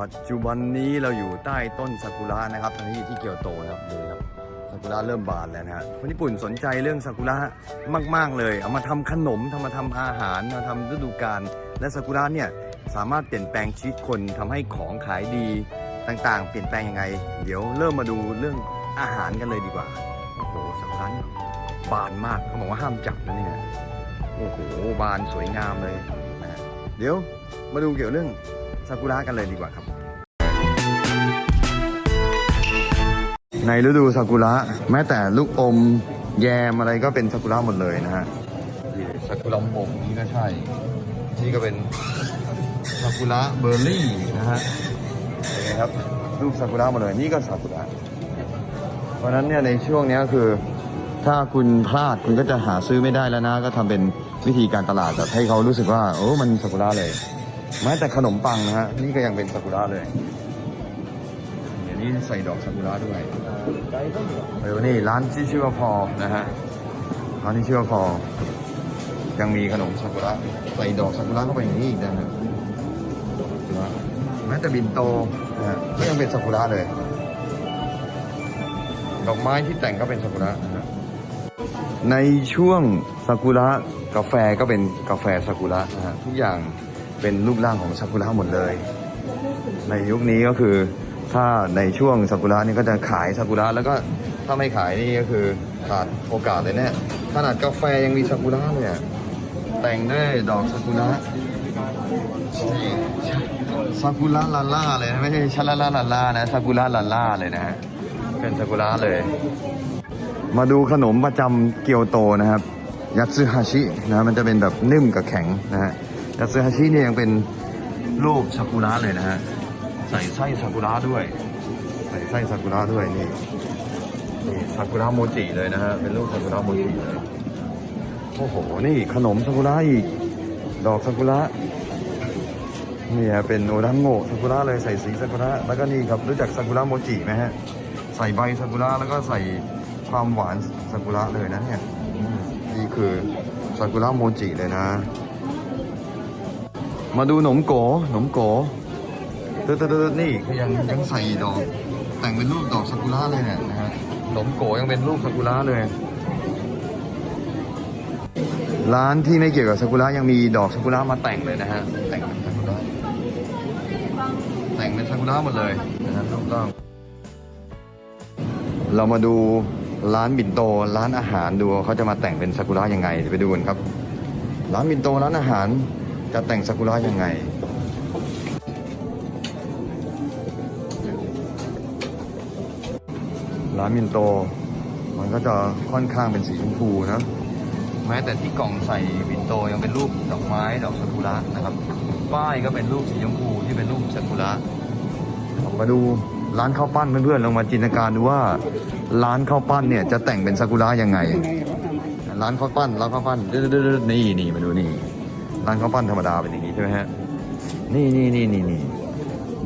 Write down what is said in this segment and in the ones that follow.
ปัจจุบันนี้เราอยู่ใต้ต้นซากุระนะครับตอนนี้อยู่ที่เกียวโตนะครับดูครับซากุระเริ่มบานแล้วนะฮะคนญี่ปุ่นสนใจเรื่องซากุระมาก ๆ เลย เอามาทำขนมทำมาทำอาหารมาทำฤดูกาลและซากุระเนี่ยสามารถเปลี่ยนแปลงชีวิตคนทำให้ของขายดีต่างๆ เปลี่ยนแปลงยังไง เดี๋ยวเริ่มมาดูเรื่องอาหารกันเลยดีกว่าโอ้โหซากุระเนี่ยบานมากเขาบอกว่าห้ามจับนะเนี่ยโอ้โหบานสวยงามเลยนะเดี๋ยวมาดูเกี่ยวเรื่อง ซากุระกันเลยดีกว่าครับ ในฤดูซากุระแม้แต่ลูกอมแยมอะไรก็เป็นซากุระหมดเลยนะฮะซากุระอมนี่ก็ใช่ นี่ก็เป็นซากุระเบอร์รี่นะฮะเห็นไหมครับรูปซากุระหมดเลยนี่ก็ซากุระเพราะนั้นเนี่ยในช่วงนี้คือถ้าคุณพลาดคุณก็จะหาซื้อไม่ได้แล้วนะ ก็ทำเป็นวิธีการตลาดแบบให้เขารู้สึกว่าโอ้มันซากุระเลย แม้แต่ขนมปังนะฮะนี่ก็ยังเป็นซากุระเลยเดี๋ยวนี้ใส่ดอกซากุระด้วยเออนี่ร้านที่ชื่อว่าพอนะฮะร้านที่ชื่อว่าพอ ยังมีขนมซากุระใส่ดอกซากุระเข้าไปอย่างนี้อีกนะฮะแม้แต่บินโตนะฮะก็ยังเป็นซากุระเลย ดอกไม้ที่แต่งก็เป็นซากุระนะฮะในช่วงซากุระกาแฟก็เป็นกาแฟซากุระนะฮะทุกอย่าง เป็นรูปร่างของซากุระหมดเลย ในยุคนี้ก็คือถ้าในช่วงซากุระนี่ก็จะขายซากุระแล้วก็ถ้าไม่ขายนี่ก็คือขาดโอกาสเลยเนี่ยขนาดกาแฟยังมีซากุระเลยอะแต่งด้วยดอกซากุระซากุระลาล่าเลยไม่ใช่ชาลาลาลาลานะซากุระลาล่าเลยนะฮะเป็นซากุระเลย มาดูขนมประจำเกียวโตนะครับ ยัตสึฮาชินะมันจะเป็นแบบนิ่มกับแข็งนะฮะ ยัตสึฮาชิเนี่ยยังเป็นรูปซากุระเลยนะฮะ ใส่ไส้ซากุระด้วย ใส่ไส้ซากุระด้วยนี่นี่ซากุระโมจิเลยนะฮะ เป็นรูปซากุระโมจิเลยโอ้โห นี่ขนมซากุระอีก ดอกซากุระนี่ฮะเป็นโอรังโงะซากุระเลยใส่สีซากุระ แล้วก็นี่ครับรู้จักซากุระโมจิไหมฮะ ใส่ใบซากุระแล้วก็ใส่ความหวานซากุระเลยนะเนี่ยนี่คือซากุระโมจิเลยนะ มาดูหนมโกหนมโกตึ๊ดตึ๊ดตึ๊ดนี่ยังยังใส่ดอก แต่งเป็นรูปดอกซากุระเลยเนี่ยนะฮะหนมโกยังเป็นรูปซากุระเลย ร้านที่ไม่เกี่ยวกับซากุระยังมีดอกซากุระมาแต่งเลยนะฮะ แต่งเป็นซากุระแต่งเป็นซากุระหมดเลยนะฮะถูกต้อง เรามาดูร้านบินโตร้านอาหารดูเขาจะมาแต่งเป็นซากุระยังไงไปดูกันครับ ร้านบินโตร้านอาหาร จะแต่งซากุระยังไง ร้านบินโต มันก็จะค่อนข้างเป็นสีชมพูนะ แม้แต่ที่กล่องใส่บินโตยังเป็นรูปดอกไม้ดอกซากุระนะครับ ป้ายก็เป็นรูปสีชมพูที่เป็นรูปซากุระมาดูร้านข้าวปั้นเพื่อนๆลองมาจินตนาการดูว่าร้านข้าวปั้นเนี่ยจะแต่งเป็นซากุระยังไง ร้านข้าวปั้นร้านข้าวปั้นเด้อๆๆนี่นี่มาดูนี่ ร้านข้าวปั้นธรรมดาเป็นอย่างนี้ใช่ไหมฮะ นี่นี่นี่นี่นี่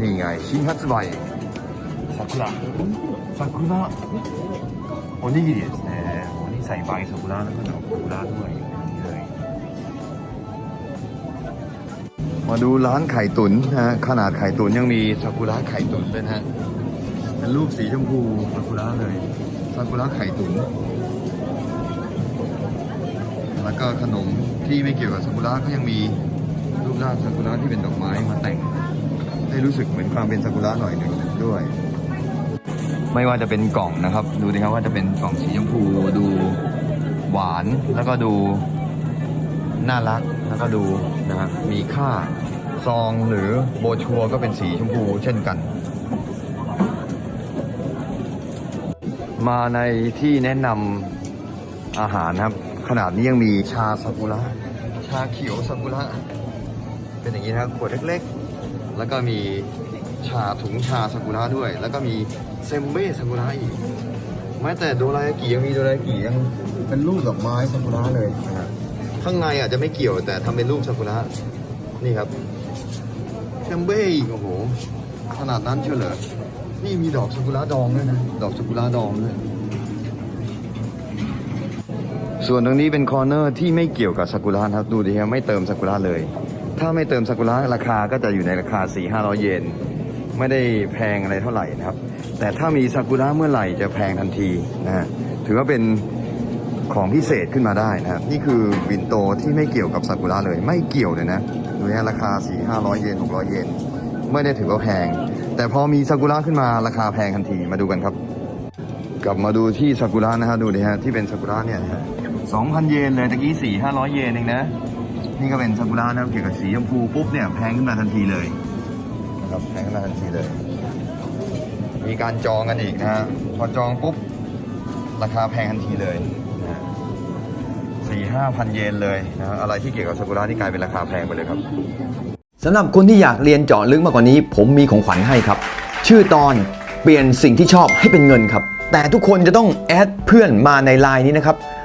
นี่ไง新発売ซากุระซากุระโอนิกิริですねโอ้นี่ใส่ใบซากุระแล้วก็ดอกซากุระด้วยอย่างนี้เลย มาดูร้านไข่ตุ๋นนะฮะขนาดไข่ตุ๋นยังมีซากุระไข่ตุ๋นด้วยนะฮะเป็นรูปสีชมพูซากุระเลยซากุระไข่ตุ๋น แล้วก็ขนมที่ไม่เกี่ยวกับซากุระก็ยังมีรูปร่างซากุระที่เป็นดอกไม้มาแต่ง ให้รู้สึกเหมือนความเป็นซากุระหน่อยหนึ่งด้วย ไม่ว่าจะเป็นกล่องนะครับ ดูดิครับว่าจะเป็นกล่องสีชมพูดูหวานแล้วก็ดูน่ารักแล้วก็ดูนะฮะมีค่าซองหรือโบชัวก็เป็นสีชมพูเช่นกัน มาในที่แนะนำอาหารครับ ขนาดนี้ยังมีชาซากุระชาเขียวซากุระเป็นอย่างนี้นะครับขวดเล็กๆ แล้วก็มีชาถุงชาซากุระด้วย แล้วก็มีเซมเบ้ซากุระอีกแม้แต่โดรายากิยังมีโดรายากิยังเป็นรูปดอกไม้ซากุระเลยนะครับข้างในอาจจะไม่เกี่ยวแต่ทำเป็นรูปซากุระนี่ครับแชมเบ้อีกโอ้โหขนาดนั้นเชียวเหรอนี่มีดอกซากุระดองด้วยนะดอกซากุระดองด้วย ส่วนตรงนี้เป็นคอร์เนอร์ที่ไม่เกี่ยวกับซากุระครับดูดิครับไม่เติมซากุระเลย ถ้าไม่เติมซากุระราคาก็จะอยู่ในราคา 4 5 0 0 เยน ไม่ได้แพงอะไรเท่าไหร่นะครับ แต่ถ้ามีซากุระเมื่อไหร่จะแพงทันทีนะฮะถือว่าเป็นของพิเศษขึ้นมาได้นะครับ นี่คือบินโตที่ไม่เกี่ยวกับซากุระเลย ไม่เกี่ยวเลยนะดูนะราคา 4 500 เยน 600 เยน ไม่ได้ถือว่าแพง แต่พอมีซากุระขึ้นมาราคาแพงทันทีมาดูกันครับ กลับมาดูที่ซากุระนะฮะดูดิฮะที่เป็นซากุระเนี่ย นะฮะสองพันเยนเลยตะกี้สี่ห้าร้อยเยนเองนะ นี่ก็เป็นซากุระนะครับเกี่ยวกับสีชมพูปุ๊บเนี่ยแพงขึ้นมาทันทีเลยนะครับแพงขึ้นมาทันทีเลย มีการจองกันอีกนะฮะพอจองปุ๊บราคาแพงทันทีเลยสี่ห้าพันเยนเลยนะฮะอะไรที่เกี่ยวกับซากุระนี่กลายเป็นราคาแพงไปเลยครับสำหรับคนที่อยากเรียนเจาะลึกมากกว่านี้ ผมมีของขวัญให้ครับ ชื่อตอนเปลี่ยนสิ่งที่ชอบให้เป็นเงินครับ แต่ทุกคนจะต้องแอดเพื่อนมาในไลน์นี้นะครับ